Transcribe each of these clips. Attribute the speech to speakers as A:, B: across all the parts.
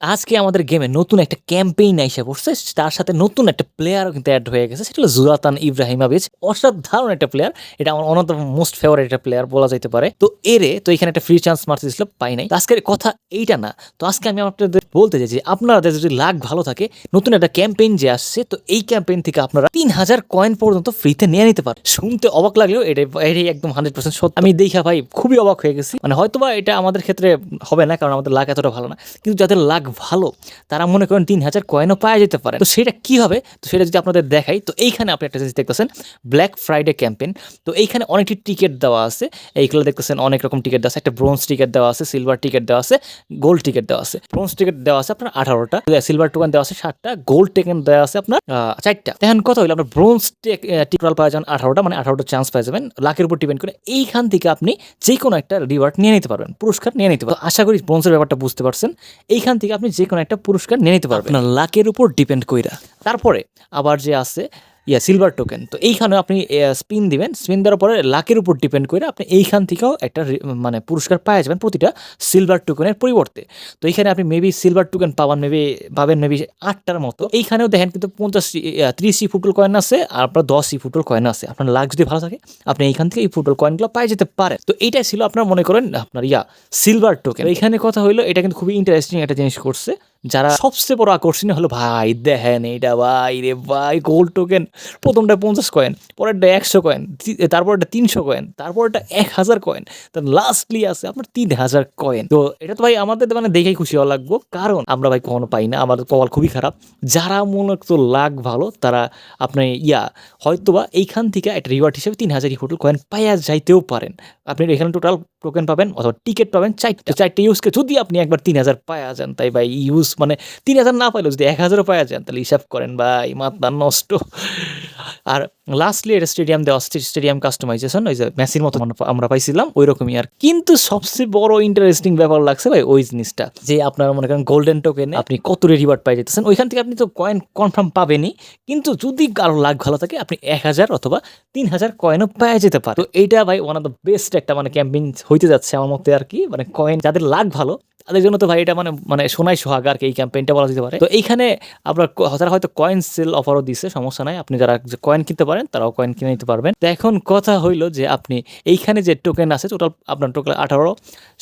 A: আজকে আমাদের গেমে নতুন একটা ক্যাম্পেইন এসে পড়ছে, তার সাথে নতুন একটা প্লেয়ারও কিন্তু অ্যাড হয়ে গেছে। সেটা হলো জুলাতান ইব্রাহিমাবিচ, অসাধারণ একটা প্লেয়ার এটা আমার অফ মোস্ট ফেভারিট একটা প্লেয়ার বলা যেতে পারে। তো এরে, তো এখানে একটা ফ্রি চান্স মারতে দিয়েছিল পাই নাই। আজকের কথা এইটা না। তো আজকে আমি আপনাদের বলতে চাই যে, আপনাদের যদি লাখ ভালো থাকে, নতুন একটা ক্যাম্পেইন যে আসছে, তো এই ক্যাম্পেইন থেকে আপনারা তিন হাজার কয়েন পর্যন্ত ফ্রিতে নিয়ে নিতে পারেন। শুনতে অবাক লাগলেও এটা, এটাই একদম হান্ড্রেড পার্সেন্ট সত্য। আমি দেখা ভাই, খুবই অবাক হয়ে গেছি। মানে হয়তোবা এটা আমাদের ক্ষেত্রে হবে না, কারণ আমাদের লাখ এতটা ভালো না। কিন্তু যাদের লাখ ভালো, তারা মনে করেন তিন হাজার কয়েনও পাওয়া যেতে পারে। তো সেটা কি হবে? তো সেটা যদি আপনাদের দেখাই, তো এইখানে আপনি একটা জিনিস দেখতেছেন ব্ল্যাক ফ্রাইডে ক্যাম্পেন তো এইখানে অনেকটি টিকিট দেওয়া আছে। এইগুলো দেখতেছেন, অনেক রকম টিকিট দেওয়া আছে। একটা ব্রোঞ্জ টিকিট দেওয়া আছে সিলভার টিকিট দেওয়া আছে গোল্ড টিকিট দেওয়া আছে। ব্রোঞ্জ টিকিট দেওয়া আছে আপনার আঠারোটা। সিলভার টোকেন দেওয়া আছে সাতটা গোল্ড টিকেট দেওয়া আছে আপনার চারটা। এখন কথা হলো আপনার ব্রোঞ্জ টিকরাল পাওয়া যাবেন আঠারোটা মানে আঠারোটা চান্স পাওয়া যাবেন। লাখের উপর ডিপেন্ড করে এইখান থেকে আপনি যে কোনো একটা রিওয়ার্ড নিয়ে নিতে পারবেন, পুরস্কার নিয়ে নিতে পারবেন। আশা করি ব্রোঞ্জের ব্যাপারটা বুঝতে পারছেন। এইখান থেকে আপনি যে কোনো একটা পুরস্কার নিয়ে নিতে পারবেন। আপনার লাকের উপর ডিপেন্ড কইরা। তারপরে আবার যে আছে ইয়া সিলভার টোকেন তো এইখানে আপনি স্পিন দিবেন। স্পিন দেওয়ার পরে লাখের উপর ডিপেন্ড করে আপনি এইখান থেকেও একটা মানে পুরস্কার পাওয়া যাবেন প্রতিটা সিলভার টোকেনের পরিবর্তে। তো এইখানে আপনি মেবি সিলভার টোকেন পাবেন মেবি পাবেন মেবি আটটার মতো। এইখানেও দেখেন কিন্তু পঞ্চাশ ত্রিশ ই ফুটল কয়েন আছে আর আপনার দশ ই ফুটল কয়েন আছে। আপনার লাখ যদি ভালো থাকে, আপনি এইখান থেকে এই ফুটল কয়েনগুলো পাই যেতে পারেন। তো এইটাই ছিল আপনার মনে করেন আপনার, ইয়া সিলভার টোকেন এইখানে কথা হইল, এটা কিন্তু খুবই ইন্টারেস্টিং একটা জিনিস করছে। যারা সবচেয়ে বড় আকর্ষণীয় হলো, ভাই, দেখেন এইটা, ভাই রে, ভাই গোল্ড টোকেন প্রথমটা পঞ্চাশ কয়েন পরেরটা একশো কয়েন তারপরটা তিনশো কয়েন তারপরটা এক হাজার কয়েন তার লাস্টলি আছে আপনার তিন হাজার কয়েন তো এটা তো ভাই আমাদের মানে দেখেই খুশি হওয়া লাগবো। কারণ আমরা ভাই কখনো পাই না, আমাদের কপাল খুবই খারাপ। যারা মনে তো লাখ ভালো, তারা আপনি, ইয়া, হয়তোবা এইখান থেকে একটা রিওয়ার্ড হিসেবে তিন হাজার হোটেল কয়েন পাইয়া যাইতেও পারেন। আপনি এখানে টোটাল টোকেন পাবেন অথবা টিকিট পাবেন চারটে। চারটে ইউজকে যদি আপনি একবার তিন হাজার পায়া যান তাই ভাই ইউজ মানে তিন হাজার না পাইলেও যদি এক হাজারও পায়া যান তাহলে হিসাব করেন ভাই মাথা নষ্ট। আর লাস্টলি এটা স্টেডিয়াম দেওয়া স্টেডিয়াম কাস্টমাইজেশন ওই যে মেসির মতো আমরা- পাইছিলাম ওই রকমই আর কিন্তু সবচেয়ে বড় ইন্টারেস্টিং ব্যাপার লাগছে ভাই, ওই জিনিসটা, যে আপনার মনে করেন গোল্ডেন টোকেনে আপনি কত রিওয়ার্ড পাই যেতেছেন, ওইখান থেকে আপনি তো কয়েন কনফার্ম পাবেনই, কিন্তু যদি কারও লাখ ভালো থাকে, আপনি এক হাজার অথবা তিন হাজার কয়েনও পাওয়া যেতে পারে তো এইটা ভাই ওয়ান অফ দ্য বেস্ট একটা মানে ক্যাম্পিং হইতে যাচ্ছে আমার মতে আর কি মানে কয়েন যাদের লাখ ভালো তাদের জন্য তো ভাই এটা মানে মানে সোনাই সোহাগ আর কি এই ক্যাম্পেইনটা বলা যেতে পারে। তো এইখানে আপনার তারা হয়তো কয়েন সেল অফারও দিচ্ছে সমস্যা নাই। আপনি যারা কয়েন কিনতে পারেন, তারাও কয়েন কিনে নিতে পারবেন। তো এখন কথা হইল যে আপনি এইখানে যে টোকেন আছে টোটাল আপনার টোটাল আঠারো,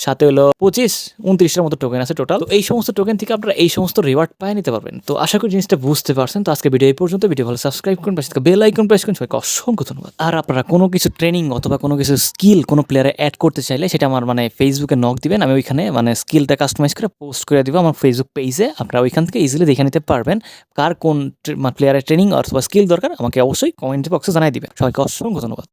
A: সাথে হলো পঁচিশ উনত্রিশটার মতো টোকেন আছে টোটাল তো এই সমস্ত টোকেন থেকে আপনারা এই সমস্ত রিওয়ার্ড পাই নিতে পারবেন। তো আশা করি জিনিসটা বুঝতে পারছেন। তো আজকে ভিডিও এই পর্যন্ত। ভিডিও ভালো সাবস্ক্রাইব করুন, পাশে বেল আইকন প্রেস করুন। সবাইকে অসংখ্য ধন্যবাদ। আর আপনারা কোনো কিছু ট্রেনিং অথবা কোনো কিছু স্কিল কোনো প্লেয়ারে অ্যাড করতে চাইলে, সেটা আমার মানে ফেসবুকে নক দিবেন। আমি ওইখানে মানে স্কিলটা কাস্টমাইজ করে পোস্ট করে দিব আমার ফেসবুক পেজে আপনারা ওইখান থেকে ইজিলি দেখে নিতে পারবেন কার কোন প্লেয়ারের ট্রেনিং অথবা স্কিল দরকার, আমাকে অবশ্যই কমেন্ট বক্সে জানাই দিবেন। সবাইকে অসংখ্য ধন্যবাদ।